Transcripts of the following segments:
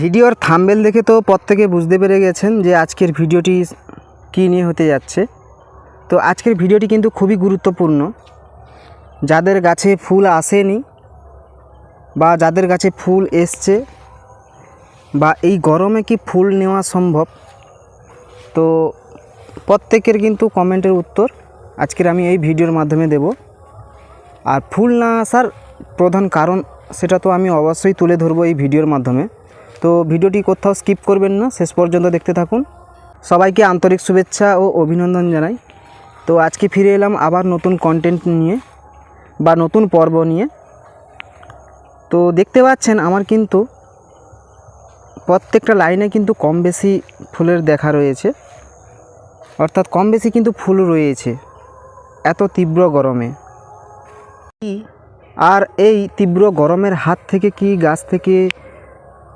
ভিডিওর থাম্বেল দেখে তো প্রত্যেকে বুঝতে পেরে গেছেন যে আজকের ভিডিওটি কী নিয়ে হতে যাচ্ছে। তো আজকের ভিডিওটি কিন্তু খুবই গুরুত্বপূর্ণ। যাদের গাছে ফুল আসেনি বা যাদের গাছে ফুল এসছে বা এই গরমে কি ফুল নেওয়া সম্ভব, তো প্রত্যেকের কিন্তু কমেন্টের উত্তর আজকের আমি এই ভিডিওর মাধ্যমে দেব। আর ফুল না আসার প্রধান কারণ সেটা তো আমি অবশ্যই তুলে ধরবো এই ভিডিওর মাধ্যমে। তো ভিডিওটি কোথাও স্কিপ করবেন না, শেষ পর্যন্ত দেখতে থাকুন। সবাইকে আন্তরিক শুভেচ্ছা ও অভিনন্দন জানাই। তো আজকে ফিরে এলাম আবার নতুন কন্টেন্ট নিয়ে বা নতুন পর্ব নিয়ে। তো দেখতে পাচ্ছেন আমার কিন্তু প্রত্যেকটা লাইনে কিন্তু কম বেশি ফুলের দেখা রয়েছে। অর্থাৎ কম বেশি কিন্তু ফুল রয়েছে, এত তীব্র গরমে। আর এই তীব্র গরমের হাত থেকে কি গাছ থেকে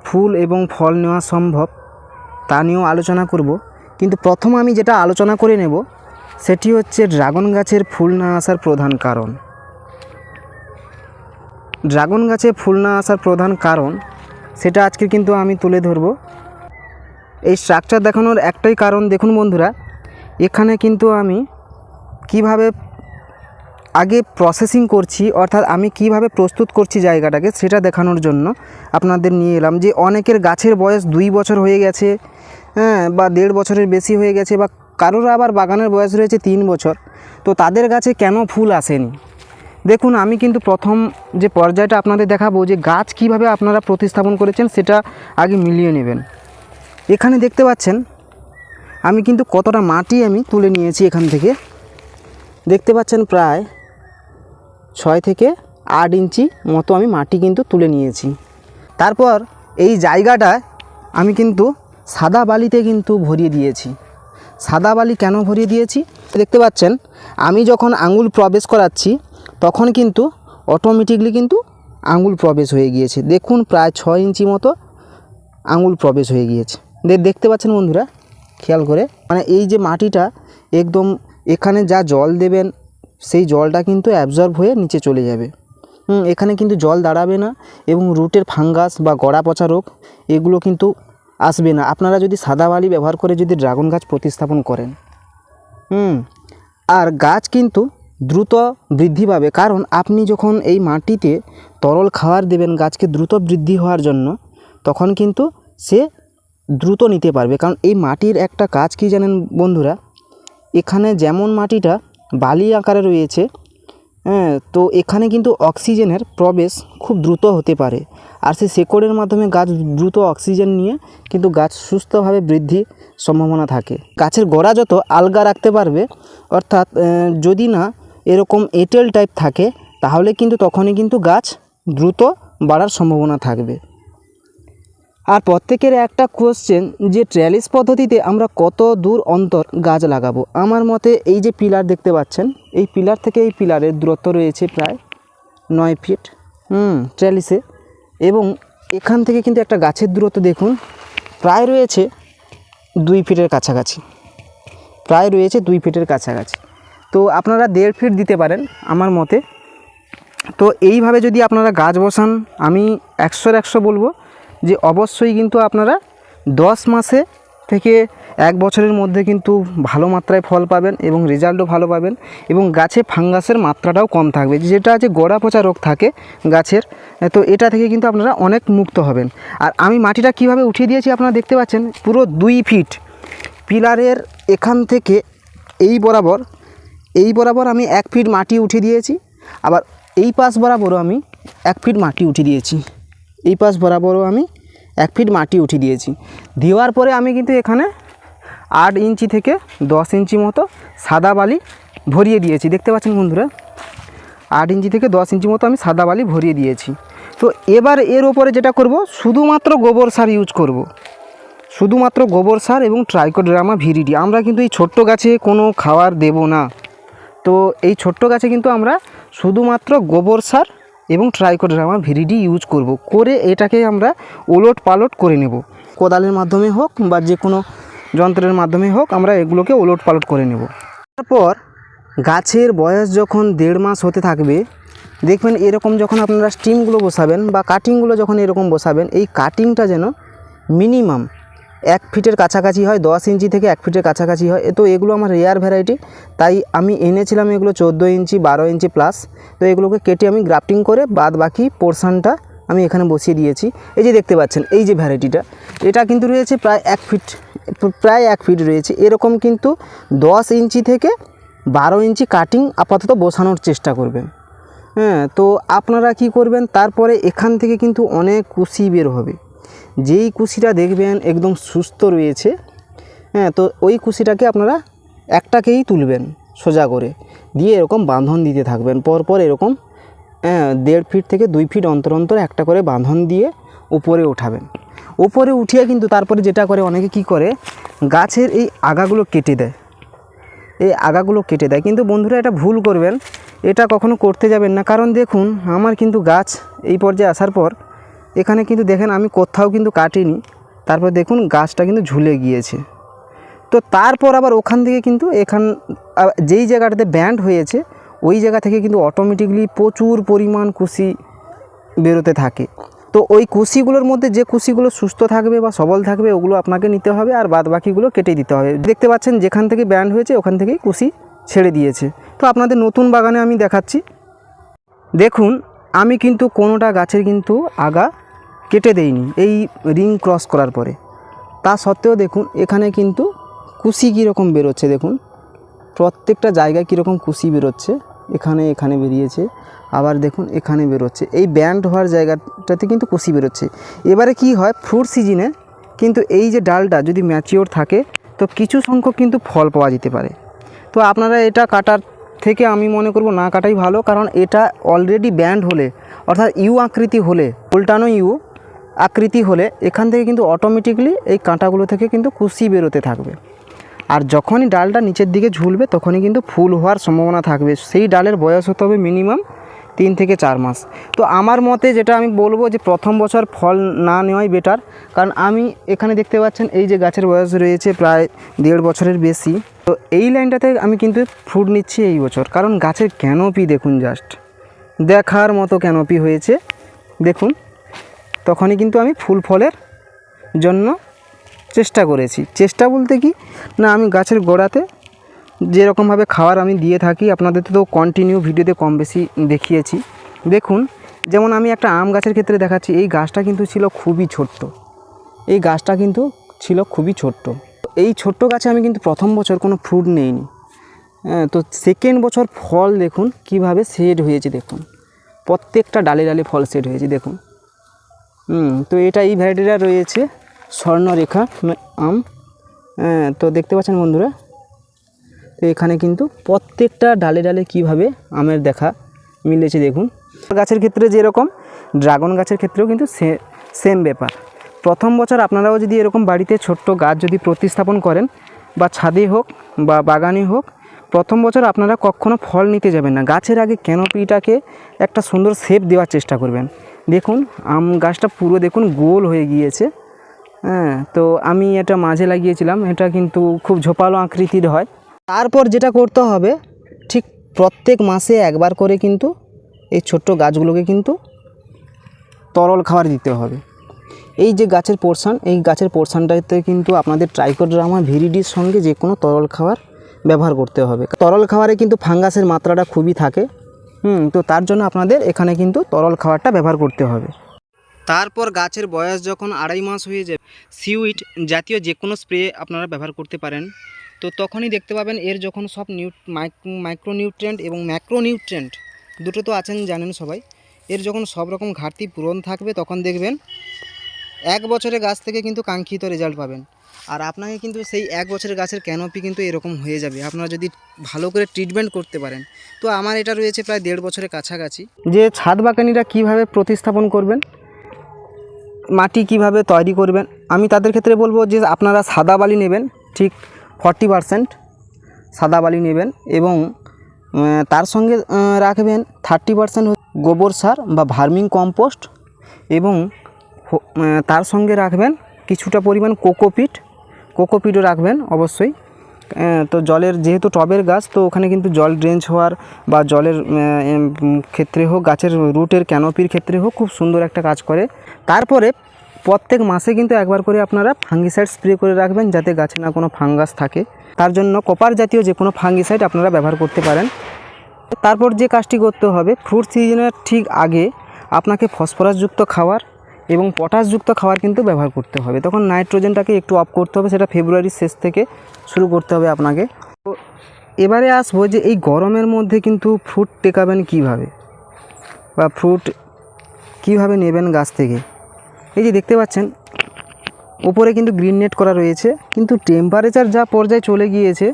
ফুল এবং ফল নেওয়া সম্ভব, তা নিয়েও আলোচনা করব। কিন্তু প্রথম আমি যেটা আলোচনা করে নেব, সেটি হচ্ছে ড্রাগন গাছের ফুল না আসার প্রধান কারণ। ড্রাগন গাছে ফুল না আসার প্রধান কারণ, সেটা আজকে কিন্তু আমি তুলে ধরব। এই স্ট্রাকচার দেখানোর একটাই কারণ, দেখুন বন্ধুরা, এখানে কিন্তু আমি কীভাবে আগে প্রসেসিং করছি, অর্থাৎ আমি কীভাবে প্রস্তুত করছি জায়গাটাকে সেটা দেখানোর জন্য আপনাদের নিয়ে এলাম যে অনেকের গাছের বয়স দুই বছর হয়ে গেছে হ্যাঁ বা দেড় বছরের বেশি হয়ে গেছে, বা কারোর আবার বাগানের বয়স রয়েছে তিন বছর, তো তাদের গাছে কেন ফুল আসেনি? দেখুন, আমি কিন্তু প্রথম যে পর্যায়টা আপনাদের দেখাবো যে গাছ কীভাবে আপনারা প্রতিস্থাপন করেছেন সেটা আগে মিলিয়ে নেবেন। এখানে দেখতে পাচ্ছেন, আমি কিন্তু কতটা মাটি আমি তুলে নিয়েছি এখান থেকে। দেখতে পাচ্ছেন প্রায় ছয় থেকে আট ইঞ্চি মতো আমি মাটি কিন্তু তুলে নিয়েছি। তারপর এই জায়গাটায় আমি কিন্তু সাদা বালিতে কিন্তু ভরিয়ে দিয়েছি। সাদা বালি কেন ভরিয়ে দিয়েছি? দেখতে পাচ্ছেন, আমি যখন আঙুল প্রবেশ করাচ্ছি, তখন কিন্তু অটোমেটিকলি কিন্তু আঙুল প্রবেশ হয়ে গিয়েছে। দেখুন, প্রায় ছয় ইঞ্চি মতো আঙুল প্রবেশ হয়ে গিয়েছে। দেখতে পাচ্ছেন বন্ধুরা, খেয়াল করে। মানে এই যে মাটিটা, একদম এখানে যা জল দেবেন সেই জলটা কিন্তু অ্যাবজর্ব হয়ে নিচে চলে যাবে। এখানে কিন্তু জল দাঁড়াবে না এবং রুটের ফাঙ্গাস বা গড়া পচা রোগ এগুলো কিন্তু আসবে না। আপনারা যদি সাদা বালি ব্যবহার করে যদি ড্রাগন গাছ প্রতিস্থাপন করেন, হুম, আর গাছ কিন্তু দ্রুত বৃদ্ধি পাবে, কারণ আপনি যখন এই মাটিতে তরল খাবার দেবেন গাছকে দ্রুত বৃদ্ধি হওয়ার জন্য, তখন কিন্তু সে দ্রুত নিতে পারবে। কারণ এই মাটির একটা কাজ কি জানেন বন্ধুরা? এখানে যেমন মাটিটা বালি আকারে রয়েছে হ্যাঁ তো এখানে কিন্তু অক্সিজেনের প্রবেশ খুব দ্রুত হতে পারে। আর সেই শেকড়ের মাধ্যমে গাছ দ্রুত অক্সিজেন নিয়ে কিন্তু গাছ সুস্থভাবে বৃদ্ধি সম্ভাবনা থাকে। গাছের গোড়া যত আলগা রাখতে পারবে, অর্থাৎ যদি না এরকম এঁটেল টাইপ থাকে, তাহলে কিন্তু তখনই কিন্তু গাছ দ্রুত বাড়ার সম্ভাবনা থাকবে। আর প্রত্যেকের একটা কোশ্চেন যে ট্র্যালিস পদ্ধতিতে আমরা কত দূর অন্তর গাছ লাগাবো? আমার মতে এই যে পিলার দেখতে পাচ্ছেন, এই পিলার থেকে এই পিলারের দূরত্ব রয়েছে প্রায় নয় ফিট হুম ট্র্যালিসে এবং এখান থেকে কিন্তু একটা গাছের দূরত্ব দেখুন, প্রায় রয়েছে দুই ফিটের কাছাকাছি। প্রায় রয়েছে দুই ফিটের কাছাকাছি। তো আপনারা দেড় ফিট দিতে পারেন আমার মতে। তো এইভাবে যদি আপনারা গাছ বসান, আমি একশোর একশো বলব। যে অবশ্যই কিন্তু আপনারা দশ মাসে থেকে এক বছরের মধ্যে কিন্তু ভালো মাত্রায় ফল পাবেন এবং রেজাল্টও ভালো পাবেন এবং গাছে ফাঙ্গাসের মাত্রাটাও কম থাকবে। যেটা যে গোড়া পচা রোগ থাকে গাছের তো এটা থেকে কিন্তু আপনারা অনেক মুক্ত হবেন। আর আমি মাটিটা কীভাবে উঠিয়ে দিয়েছি আপনারা দেখতে পাচ্ছেন, পুরো দুই ফিট। পিলারের এখান থেকে এই বরাবর এই বরাবর আমি এক ফিট মাটি উঠিয়ে দিয়েছি, আবার এই পাশ বরাবরও আমি এক ফিট মাটি উঠিয়ে দিয়েছি। এই পাশ বরাবরও আমি এক ফিট মাটি উঠিয়ে দিয়েছি। দেওয়ার পরে আমি কিন্তু এখানে আট ইঞ্চি থেকে দশ ইঞ্চি মতো সাদা বালি ভরিয়ে দিয়েছি। দেখতে পাচ্ছেন বন্ধুরা? আট ইঞ্চি থেকে দশ ইঞ্চি মতো আমি সাদা বালি ভরিয়ে দিয়েছি। তো এবার এর ওপরে যেটা করব, শুধুমাত্র গোবর সার ইউজ করব। শুধুমাত্র গোবর সার এবং ট্রাইকোড্রামা ভিরিডি আমরা কিন্তু এই ছোট্ট গাছে কোনো খাবার দেব না। তো এই ছোট্ট গাছে কিন্তু আমরা শুধুমাত্র গোবর সার এবং ট্রাইকোড্রামা ভিরিডি ইউজ করব। করে এটাকে আমরা ওলট পালট করে নেব। কোদালের মাধ্যমে হোক বা যে কোনো যন্ত্রের মাধ্যমে হোক আমরা এগুলোকে ওলট পালট করে নেব। তারপর গাছের বয়স যখন দেড় মাস হতে থাকবে, দেখবেন এরকম যখন আপনারা স্টিমগুলো বসাবেন বা কাটিংগুলো যখন এরকম বসাবেন, এই কাটিংটা যেন মিনিমাম এক ফিটের কাছাকাছি হয়, দশ ইঞ্চি থেকে এক ফিটের কাছাকাছি হয়। তো এগুলো আমার রেয়ার ভ্যারাইটি তাই আমি এনেছিলাম এগুলো চোদ্দ ইঞ্চি, বারো ইঞ্চি প্লাস তো এগুলোকে কেটে আমি গ্রাফটিং করে বাদ বাকি পোর্শনটা আমি এখানে বসিয়ে দিয়েছি। এই যে দেখতে পাচ্ছেন, এই যে ভ্যারাইটিটা এটা কিন্তু রয়েছে প্রায় এক ফিট, প্রায় এক ফিট রয়েছে। এরকম কিন্তু দশ ইঞ্চি থেকে বারো ইঞ্চি কাটিং আপাতত বসানোর চেষ্টা করবেন। হ্যাঁ তো আপনারা কি করবেন, তারপরে এখান থেকে কিন্তু অনেক কুশি বের হবে। যেই কুশিটা দেখবেন একদম সুস্থ রয়েছে হ্যাঁ তো ওই কুশিটাকে আপনারা একটাকেই তুলবেন সোজা করে। দিয়ে এরকম বাঁধন দিতে থাকবেন। পরপর এরকম হ্যাঁ দেড় ফিট থেকে দুই ফিট অন্তর অন্তর একটা করে বাঁধন দিয়ে উপরে উঠাবেন। উপরে উঠিয়ে কিন্তু তারপরে যেটা করে অনেকে কি করে, গাছের এই আগাগুলো কেটে দেয়। এই আগাগুলো কেটে দেয়। কিন্তু বন্ধুরা, এটা ভুল করবেন। এটা কখনো করতে যাবেন না। কারণ দেখুন, আমার কিন্তু গাছ এই পর্যায়ে আসার পর এখানে কিন্তু দেখেন আমি কোথাও কিন্তু কাটিনি। তারপর দেখুন গাছটা কিন্তু ঝুলে গিয়েছে। তো তারপর আবার ওখান থেকে কিন্তু এখান যেই জায়গাটাতে ব্যান্ড হয়েছে, ওই জায়গা থেকে কিন্তু অটোমেটিকলি প্রচুর পরিমাণ কুশি বেরোতে থাকে। তো ওই কুশিগুলোর মধ্যে যে কুশিগুলো সুস্থ থাকবে বা সবল থাকবে, ওগুলো আপনাকে নিতে হবে আর বাদ বাকিগুলো কেটে দিতে হবে। দেখতে পাচ্ছেন যেখান থেকে ব্যান্ড হয়েছে, ওখান থেকেই কুশি ছেড়ে দিয়েছে। তো আপনাদের নতুন বাগানে আমি দেখাচ্ছি। দেখুন, আমি কিন্তু কোনোটা গাছের কিন্তু আগা কেটে দেইনি, এই রিং ক্রস করার পরে। তা সত্ত্বেও দেখুন, এখানে কিন্তু কুশি কীরকম বেরোচ্ছে দেখুন। প্রত্যেকটা জায়গায় কীরকম কুশি বেরোচ্ছে, এখানে এখানে বেরিয়েছে, আবার দেখুন এখানে বেরোচ্ছে। এই ব্যান্ড হওয়ার জায়গাটাতে কিন্তু কুশি বেরোচ্ছে। এবারে কি হয় ফ্রুট সিজনে কিন্তু এই যে ডালটা যদি ম্যাচিওর থাকে, তো কিছু সংখ্যক কিন্তু ফল পাওয়া যেতে পারে। তো আপনারা এটা কাটার থেকে আমি মনে করব না কাটাই ভালো, কারণ এটা অলরেডি ব্যান্ড হলে, অর্থাৎ ইউ আকৃতি হলে, উল্টানো ইউ আকৃতি হলে এখান থেকে কিন্তু অটোমেটিকলি এই কাঁটাগুলো থেকে কিন্তু কুশি বেরোতে থাকবে। আর যখনই ডালটা নিচের দিকে ঝুলবে তখনই কিন্তু ফুল হওয়ার সম্ভাবনা থাকবে। সেই ডালের বয়স হতে হবে মিনিমাম তিন থেকে চার মাস। তো আমার মতে যেটা আমি বলব যে প্রথম বছর ফল না নেওয়াই বেটার কারণ আমি এখানে দেখতে পাচ্ছেন এই যে গাছের বয়স রয়েছে প্রায় দেড় বছরের বেশি। তো এই লাইনটাতে আমি কিন্তু ফ্রুট নিচ্ছি এই বছর, কারণ গাছের ক্যানোপি দেখুন জাস্ট দেখার মতো ক্যানোপি হয়েছে। দেখুন। তখনই কিন্তু আমি ফুল ফলের জন্য চেষ্টা করেছি। চেষ্টা বলতে কি? না আমি গাছের গোড়াতে যেরকমভাবে খাবার আমি দিয়ে থাকি আপনাদের তো কন্টিনিউ ভিডিওতে কম বেশি দেখিয়েছি। দেখুন যেমন আমি একটা আম গাছের ক্ষেত্রে দেখাচ্ছি এই গাছটা কিন্তু ছিল খুবই ছোট্ট। এই গাছটা কিন্তু ছিল খুবই ছোট্ট। এই ছোট্ট গাছে আমি কিন্তু প্রথম বছর কোনো ফ্রুট নেইনি। হ্যাঁ, তো সেকেন্ড বছর ফল দেখুন কীভাবে সেট হয়েছে দেখুন। প্রত্যেকটা ডালে ডালে ফল সেট হয়েছে দেখুন। তো এটা এই ভ্যারাইটিটা রয়েছে স্বর্ণরেখা আম। হ্যাঁ, তো দেখতে পাচ্ছেন বন্ধুরা তো এখানে কিন্তু প্রত্যেকটা ডালে ডালে কীভাবে আমের দেখা মিলেছে দেখুন। গাছের ক্ষেত্রে যেরকম ড্রাগন গাছের ক্ষেত্রেও কিন্তু সেম ব্যাপার। প্রথম বছর আপনারাও যদি এরকম বাড়িতে ছোট্ট গাছ যদি প্রতিস্থাপন করেন বা ছাদে হোক বা বাগানে হোক প্রথম বছর আপনারা কখনো ফল নিতে যাবেন না। গাছের আগে ক্যানোপিটাকে একটা সুন্দর শেপ দেওয়ার চেষ্টা করবেন। দেখুন, আম গাছটা পুরো দেখুন গোল হয়ে গিয়েছে। হ্যাঁ তো আমি এটা মাঝে লাগিয়েছিলাম, এটা কিন্তু খুব ঝোপালো আকৃতির হয়। তারপর যেটা করতে হবে, ঠিক প্রত্যেক মাসে একবার করে কিন্তু এই ছোট্ট গাছগুলোকে কিন্তু তরল খাবার দিতে হবে। এই যে গাছের পোর্শন, এই গাছের পোর্শনটাতে কিন্তু আপনাদের ট্রাইকোড্রামা, ভিরিডির সঙ্গে যে কোনো তরল খাবার ব্যবহার করতে হবে। তরল খাবারে কিন্তু ফাঙ্গাসের মাত্রাটা খুবই থাকে। হুম, তো তার জন্য আপনাদের এখানে কিন্তু তরল খাবারটা ব্যবহার করতে হবে। তারপর গাছের বয়স যখন আড়াই মাস হয়ে যাবে, সিউইট জাতীয় যে কোনো স্প্রে আপনারা ব্যবহার করতে পারেন। তো তখনই দেখতে পাবেন এর যখন সব নিউ মাইক্রোনিউট্রেন্ট এবং ম্যাক্রোনিউট্রেন্ট দুটো তো আছেন, জানেন সবাই। এর যখন সব রকম ঘাটতি পূরণ থাকবে, তখন দেখবেন এক বছরের গাছ থেকে কিন্তু কাঙ্ক্ষিত রেজাল্ট পাবেন। আর আপনাকে কিন্তু সেই এক বছরের গাছের ক্যানোপি কিন্তু এরকম হয়ে যাবে। আপনারা যদি ভালো করে ট্রিটমেন্ট করতে পারেন, তো আমার এটা রয়েছে প্রায় দেড় বছরের কাছাকাছি। যে ছাদ বাগানিরা কীভাবে প্রতিস্থাপন করবেন, মাটি কীভাবে তৈরি করবেন, আমি তাদের ক্ষেত্রে বলব যে আপনারা সাদা বালি নেবেন, ঠিক ফর্টি পারসেন্ট সাদা বালি নেবেন এবং তার সঙ্গে রাখবেন থার্টি পারসেন্ট গোবর সার বা ভার্মিং কম্পোস্ট এবং তার সঙ্গে রাখবেন কিছুটা পরিমাণ কোকোপিট কোকোপিটও রাখবেন, অবশ্যই। তো জলের যেহেতু টবের গাছ, তো ওখানে কিন্তু জল ড্রেঞ্চ হওয়ার বা জলের ক্ষেত্রে হোক, গাছের রুটের ক্যানোপির ক্ষেত্রে হোক, খুব সুন্দর একটা কাজ করে। তারপরে প্রত্যেক মাসে কিন্তু একবার করে আপনারা ফাঙ্গিসাইড স্প্রে করে রাখবেন, যাতে গাছে না কোনো ফাঙ্গাস থাকে। তার জন্য কপার জাতীয় যে কোনো ফাঙ্গিসাইড আপনারা ব্যবহার করতে পারেন। তারপর যে কাজটি করতে হবে, ফ্রুট সিজনের ঠিক আগে আপনাকে ফসফরাসযুক্ত খাবার এবং পটাশযুক্ত খাবার কিন্তু ব্যবহার করতে হবে। তখন নাইট্রোজেনটাকে একটু অফ করতে হবে, সেটা ফেব্রুয়ারির শেষ থেকে শুরু করতে হবে আপনাকে। তো এবারে আসব যে এই গরমের মধ্যে কিন্তু ফ্রুট টেকাবেন কীভাবে? বা ফ্রুট কীভাবে নেবেন গাছ থেকে? এই যে দেখতে পাচ্ছেন, উপরে কিন্তু গ্রিন নেট করা রয়েছে, কিন্তু টেম্পারেচার যা পর্যায়ে চলে গিয়েছে,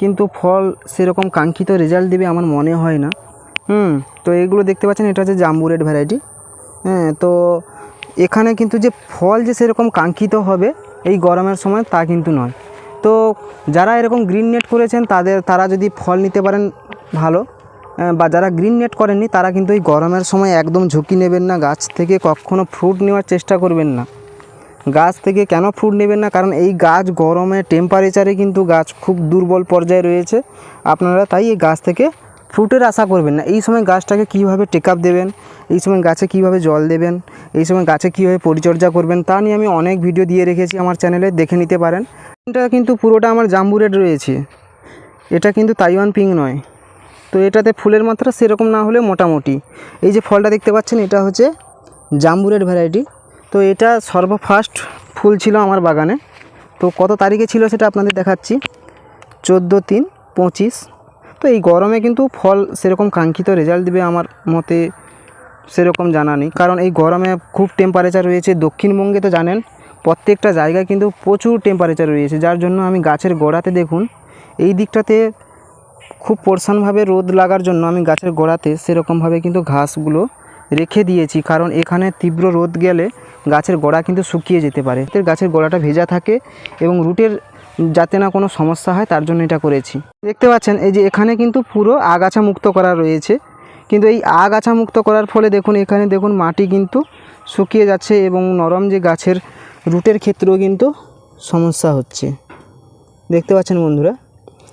কিন্তু ফল সেরকম কাঙ্ক্ষিত রেজাল্ট দেবে আমার মনে হয় না। হুম, তো এগুলো দেখতে পাচ্ছেন, এটা হচ্ছে জাম্বু রেড ভ্যারাইটি হ্যাঁ তো এখানে কিন্তু যে ফল যে সেরকম কাঙ্ক্ষিত হবে এই গরমের সময় তা কিন্তু নয়। তো যারা এরকম গ্রিন নেট করেছেন, তাদের, তারা যদি ফল নিতে পারেন ভালো বা যারা গ্রিন নেট করেননি, তারা কিন্তু এই গরমের সময় একদম ঝুঁকি নেবেন না। গাছ থেকে কখনো ফ্রুট নেওয়ার চেষ্টা করবেন না। গাছ থেকে কেন ফ্রুট নেবেন না? কারণ এই গাছ গরমে টেম্পারেচারে কিন্তু গাছ খুব দুর্বল পর্যায়ে রয়েছে। আপনারা তাই এই গাছ থেকে ফ্রুটের আশা করবেন না। এই সময় গাছটাকে কীভাবে টেক আপ দেবেন, এই সময় গাছে কীভাবে জল দেবেন, এই সময় গাছে কীভাবে পরিচর্যা করবেন, তা নিয়ে আমি অনেক ভিডিও দিয়ে রেখেছি আমার চ্যানেলে, দেখে নিতে পারেন। এটা কিন্তু পুরোটা আমার জাম্বু রেড রয়েছে। এটা কিন্তু তাইওয়ান পিঙ্ক নয়। তো এটাতে ফুলের মাত্রা সেরকম না হলে মোটামুটি। এই যে ফলটা দেখতে পাচ্ছেন, এটা হচ্ছে জাম্বুরের ভ্যারাইটি। তো এটা সর্বফার্স্ট ফুল ছিল আমার বাগানে। তো কত তারিখে ছিল সেটা আপনাদের দেখাচ্ছি। চোদ্দ তিন পঁচিশ তো এই গরমে কিন্তু ফল সেরকম কাঙ্ক্ষিত রেজাল্ট দেবে আমার মতে সেরকম জানা নেই। কারণ এই গরমে খুব টেম্পারেচার রয়েছে। দক্ষিণবঙ্গে তো জানেন, প্রত্যেকটা জায়গায় কিন্তু প্রচুর টেম্পারেচার রয়েছে। যার জন্য আমি গাছের গোড়াতে দেখুন, এই দিকটাতে খুব পোর্শনভাবে রোদ লাগার জন্য আমি গাছের গোড়াতে সেরকমভাবে কিন্তু ঘাসগুলো রেখে দিয়েছি। কারণ এখানে তীব্র রোদ গেলে গাছের গোড়া কিন্তু শুকিয়ে যেতে পারে। গাছের গোড়াটা ভেজা থাকে এবং রুটের যাতে না কোনো সমস্যা হয়, তার জন্য এটা করেছি। দেখতে পাচ্ছেন, এই যে এখানে কিন্তু পুরো আগাছা মুক্ত করা রয়েছে। কিন্তু এই আগাছা মুক্ত করার ফলে দেখুন, এখানে দেখুন মাটি কিন্তু শুকিয়ে যাচ্ছে এবং নরম যে গাছের রুটের ক্ষেত্রেও কিন্তু সমস্যা হচ্ছে। দেখতে পাচ্ছেন বন্ধুরা?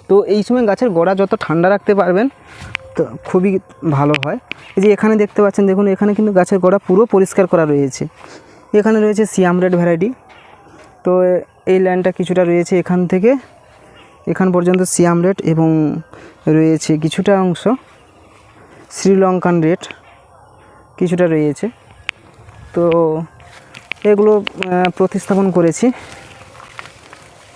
তো এই সময় গাছের গোড়া যত ঠান্ডা রাখতে পারবেন, তো খুবই ভালো হয়। এই যে এখানে দেখতে পাচ্ছেন, দেখুন, এখানে কিন্তু গাছের গোড়া পুরো পরিষ্কার করা রয়েছে। এখানে রয়েছে সিয়াম রেড ভ্যারাইটি। তো এই লাইনটা কিছুটা রয়েছে এখান থেকে। এখান পর্যন্ত সিয়াম রেট এবং রয়েছে কিছুটা অংশ শ্রীলঙ্কান রেট কিছুটা রয়েছে। তো এগুলো প্রতিস্থাপন করেছি।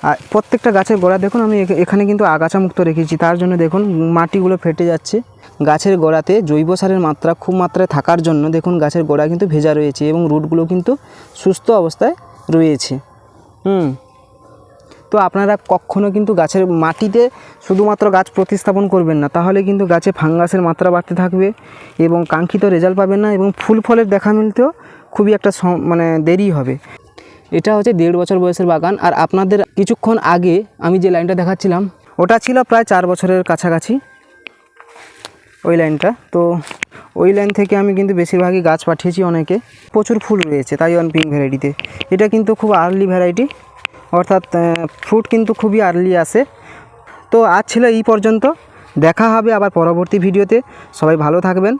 আর প্রত্যেকটা গাছের গোড়া দেখুন, আমি এখা- এখানে কিন্তু আগাছা মুক্ত রেখেছি। তার জন্য দেখুন, মাটিগুলো ফেটে যাচ্ছে। গাছের গোড়াতে জৈব সারের মাত্রা খুব মাত্রায় থাকার জন্য দেখুন, গাছের গোড়া কিন্তু ভেজা রয়েছে এবং রুটগুলো কিন্তু সুস্থ অবস্থায় রয়েছে। হুম। তো আপনারা কখনও কিন্তু গাছের মাটিতে শুধুমাত্র গাছ প্রতিস্থাপন করবেন না, তাহলে কিন্তু গাছে ফাঙ্গাসের মাত্রা বাড়তে থাকবে এবং কাঙ্ক্ষিত রেজাল্ট পাবেন না এবং ফুল ফলের দেখা মিলতেও খুবই একটা মানে দেরি হবে। এটা হচ্ছে দেড় বছর বয়সের বাগান আর আপনাদের কিছুক্ষণ আগে আমি যে লাইনটা দেখাচ্ছিলাম, ওটা ছিল প্রায় চার বছরের কাছাকাছি ওই লাইনটা। তো ওই লাইন থেকে আমি কিন্তু বেশিরভাগই গাছ পাঠিয়েছি অনেকে। প্রচুর ফুল রয়েছে তাই ওয়ান পিঙ্ক ভ্যারাইটিতে এটা কিন্তু খুব আর্লি ভ্যারাইটি অর্থাৎ ফ্রুট কিন্তু খুবই আর্লি আসে। তো আজ ছিল এই পর্যন্ত। দেখা হবে আবার পরবর্তী ভিডিওতে সবাই ভালো থাকবেন।